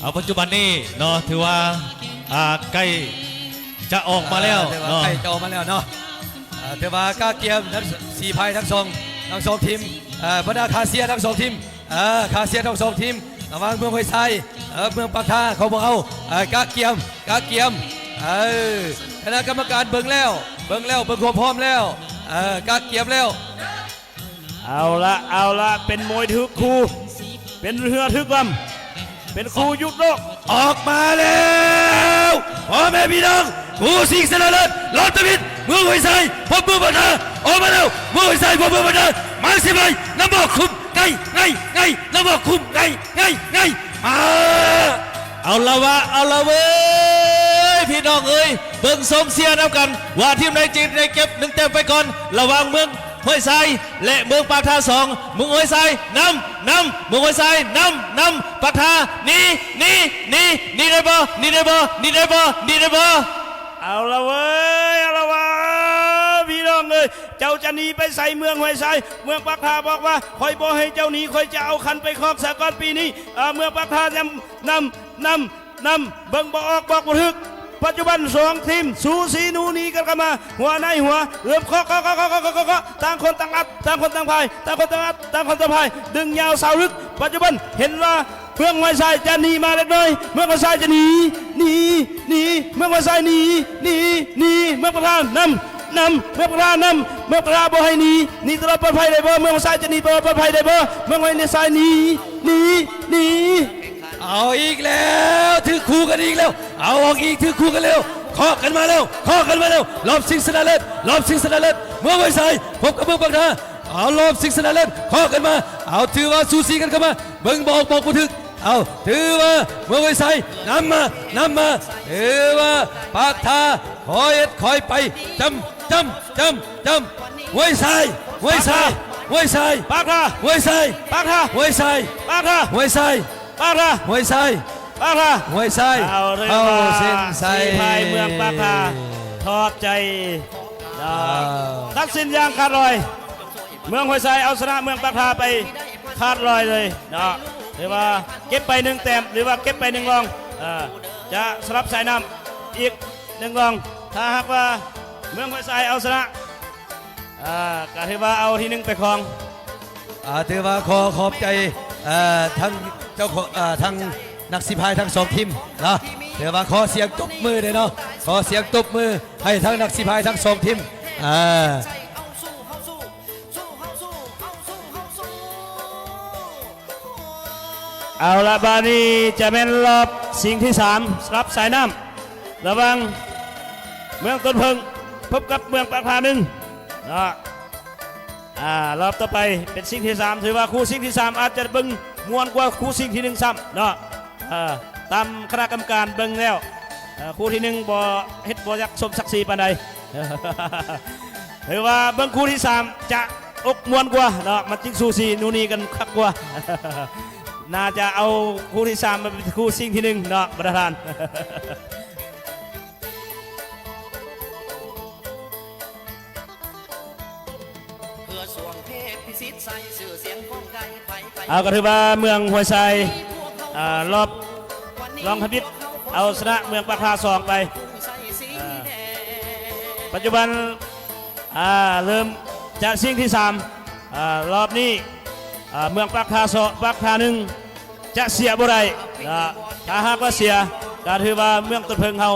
เอาปัจจุบันนี้เนาะถือว่าอ่าใกล้จะออกมาแล้วเทว่าเนาะ ใกล้จะออกมาแล้วเนาะอ่าเทว่ากล้าเกียมทั้งสี่พายทั้งสองทั้งสองทีมอ่าบรรดาคาเซียทั้งสองทีมอ่าคาเซียทั้งสองทีมระหว่างเมืองห้วยไซเอ่อเมืองปากทาเขาบอกเอาอ่ากล้าเกียมกล้าเกียมเออคณะกรรมการเบิ่งแล้ว เบิ่งแล้วเบิ่งความพร้อมแล้วเออกล้าเกียมแล้ว เอาละเอาละเป็นมวยทึกคู่ เป็นเรือทึกลำ เป็นครูยุทธโลกออกมาแล้วพ่อแม่พี่น้องผู้สิงสนเลิศลอตเตอร์บิดเมืองห้วยไซพบมืองปากทาออกมาแล้วเมืองห้วยไซพบมืองปากทามาสิไปน้ำบอกคุมไงไงไงน้ำบอกคุมไงไงไงมาเอาละวะเอาละเว้ยพี่น้องเอ้ยเบิ่งสมเสียน้ำกัน ว่าทีมใดจีนได้เก็บหนึ่งแต้มไปก่อน ระว่างเมือง ห้วยทรายและเมืองปากทาสองเมืองห้วยทรายนำนำเมืองห้วยทรายนำนำปากทาหนี่นี่นี่นี่ได้บ่นี่ได้บ่นี่ได้บ่นี่ได้บ่เอาละเว้ยเอาละวะพี่น้องเอ้ยเจ้าจะหนีไปใส่เมืองห้วยไซเมืองปากทาบอกว่าคอยบอกให้เจ้าหนีคอยจะเอาคันไปครอบสากลปีนี้เมืองปากทาจะนำนำนำเบิ่งบอกออกบอกบ่ทึก ปัจจุบันสองทีมสูสีนูนีกันกันมาหัวในหัวเริ่มเคาะเคาะเคาะเคาะเคาะเคาะเคาะต่างคนต่างอัดต่างคนต่างพายต่างคนต่างอัดต่างคนต่างพายดึงยาวสาวลึก ปัจจุบันเห็นว่าเมืองไม้ทรายจะหนีมาเล็กน้อย เมืองไม้ทรายจะหนีหนีหนีเมืองไม้ทรายหนีหนีหนีเมืองประธานนำนำเมืองประธานนำเมืองประธานบ่ให้หนีหนีตลอดปลอดภัยได้บ่เมืองไม้ทรายจะหนีตลอดปลอดภัยได้บ่เมืองไม้ทรายหนีหนีหนี แล้วเอาออกอีกถือคู่กันเร็วเคาะกันมาเร็วเคาะกันมาเร็วรอบสิงห์สนาเลิศรอบสิงห์สนาเลิศเมืองห้วยไซพบกับเมืองปากทาเอารอบสิงห์สนาเลิศเคาะกันมา เอาถือว่าสูสีกันเข้ามาเบิ่งบอกบอกบ่ถึกเอาถือว่าเมืองไว้ใส่นำมานำมาถือว่าปากทาคอยเอ็ดคอยไปจำจำจำจำไว้ใส่ไว้ใส่ไว้ใส่ปากทาไว้ใส่ปากทาไว้ใส่ปากทาไว้ใส่ปากทาไว้ใส่ ปากทาไว้ใส่เอาเลยเข้าว่าเส้นใส่สีพายเมืองปากทาทอบใจดอกทักษิณยางขาดลอย เมืองห้วยไซเอาชนะเมืองปากทาไปขาดลอยเลยเนาะหรือว่าเก็บไปหนึ่งแต้มหรือว่าเก็บไปหนึ่งรองอ่าจะสลับสายน้ำอีกหนึ่งรอง ถ้าหากว่าเมืองห้วยไซเอาชนะอ่าก็ถือว่าเอาที่หนึ่งไปครองอ่าถือว่าขอขอบใจเอ่อทั้งเจ้าของอ่าทั้ง นักสิพายทั้งสองทีมนะถือว่าขอเสียงตบมือเลยเนาะขอเสียงตบมือให้ทั้งนักสิพายทั้งสองทีมอ่าเอาละบานีจะเป็นรอบสิ่งที่สามรับสายน้ำระวังเมืองต้นเพิงพบกับเมืองปากพาหนึ่งนะอ่ารอบต่อไปเป็นสิ่งที่สามถือว่าคู่สิ่งที่สามอาจจะบิ่งมวนกว่าคู่สิ่งที่หนึ่งซ้ำเนาะ ตามคณะกรรมการเบิ่งแล้วอ่าคู่ที่หนึ่งบ่เฮ็ดบ่อยักสมศักดิ์ศรีปานใดถือว่าเบิ่งคู่ที่สามจะอกมวนกว่าเนาะมันจิงสูสีนูนีกันคักกว่าน่าจะเอาคู่ที่สามมาเป็นคู่ซิ่งที่หนึ่งเนาะประธานเพื่อส่วงเทพพิสิทธิ์ใส่สื่อเสียงของไก่ไผ่ไผ่เอาก็ถือว่าเมืองห้วยไซอ่า รอบรองคพิษเอาชนะเมืองปากพาสองไป ปัจจุบันเริ่มจะซิ่งที่สามรอบนี้เมืองปากพาสองปากพาหนึ่งจะเสียบ่ไรอ่าถ้าหากว่าเสียก็ถือว่าเมืองต้นเพิงเฮา